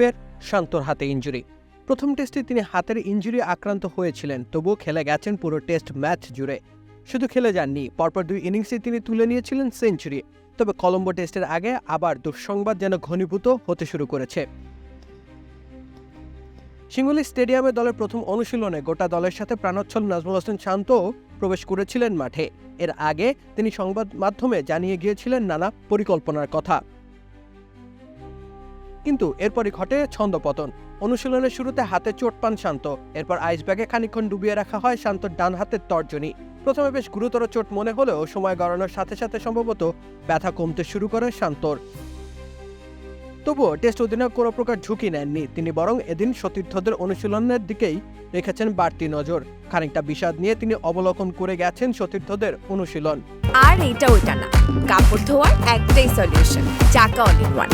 ফের শান্তর হাতে ইঞ্জুরি প্রথম টেস্টে তিনি হাতের ইঞ্জুরি আক্রান্ত হয়েছিলেন, তবুও খেলে গেছেন পুরো টেস্ট ম্যাচ জুড়ে। শুধু খেলে যাননি, পরপর দুই ইনিংসে তিনি তুলে নিয়েছিলেন সেঞ্চুরি। তবে কলম্বো টেস্টের আগে আবার দুঃসংবাদ যেন ঘনীভূত হতে শুরু করেছে। সিঙ্গুলি স্টেডিয়ামে দলের প্রথম অনুশীলনে গোটা দলের সাথে প্রাণোচ্ছল নাজমুল হোসেন শান্ত প্রবেশ করেছিলেন মাঠে। এর আগে তিনি সংবাদ মাধ্যমে জানিয়ে গিয়েছিলেন নানা পরিকল্পনার কথা। কিন্তু এরপরই ঘটে ছন্দপতন। অনুশীলনের শুরুতে হাতে চোট পান শান্ত। এরপর আইস ব্যাগে খানিকক্ষণ ডুবিয়ে রাখা হয় শান্তর ডান হাতের তর্জনী। প্রথমে বেশ গুরুতর চোট মনে হলেও সময় গড়ানোর সাথে সাথে সম্ভবত ব্যথা কমতে শুরু করে শান্তর। তবুও টেস্ট অধিনায়ক কোনো প্রকার ঝুঁকি নেননি। তিনি বরং এদিন সতীর্থদের অনুশীলনের দিকেই রেখেছেন বাড়তি নজর। খানিকটা বিষাদ নিয়ে তিনি অবলোকন করে গেছেন সতীর্থদের অনুশীলন। আর এটা ওইটা না। কাপড় ধোয়ার একটাই সলিউশন চাকা অল ওয়ান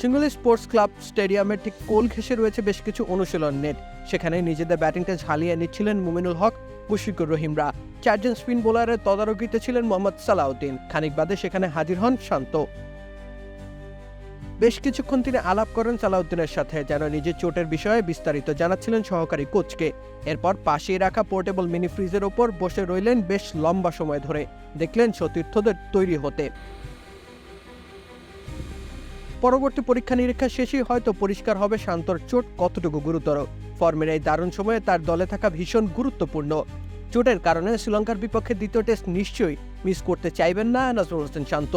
সিঙ্গুলি স্পোর্টস ক্লাব স্টেডিয়ামের ঠিক কোল ঘেসে রয়েছে বেশ কিছু অনুশীলন নেট। সেখানে নিজেদের ব্যাটিংটা ঝালিয়ে নিচ্ছিলেন মুমিনুল হক, মুশফিকুর রহিমরা। চারজন স্পিন বোলারের তদারকিতে ছিলেন মোহাম্মদ সালাউদ্দিন। খানিক বাদে সেখানে হাজির হন শান্ত। বেশ কিছুক্ষণ তিনি আলাপ করেন সালাউদ্দিনের সাথে, যেন নিজের চোটের বিষয়ে বিস্তারিত জানাচ্ছিলেন সহকারী কোচকে। এরপর পাশেই রাখা পোর্টেবল মিনি ফ্রিজের ওপর বসে রইলেন বেশ লম্বা সময় ধরে। দেখলেন সতীর্থদের তৈরি হতে। পরবর্তী পরীক্ষা নিরীক্ষা শেষেই হয়তো পরিষ্কার হবে শান্তর চোট কতটুকু গুরুতর। ফর্মের এই দারুণ সময়ে তার দলে থাকা ভীষণ গুরুত্বপূর্ণ। চোটের কারণে শ্রীলঙ্কার বিপক্ষে দ্বিতীয় টেস্ট নিশ্চয়ই মিস করতে চাইবেন না নাজমুল হোসেন শান্ত।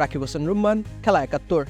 রাকিব হোসেন রুম্মান, খেলা একাত্তর।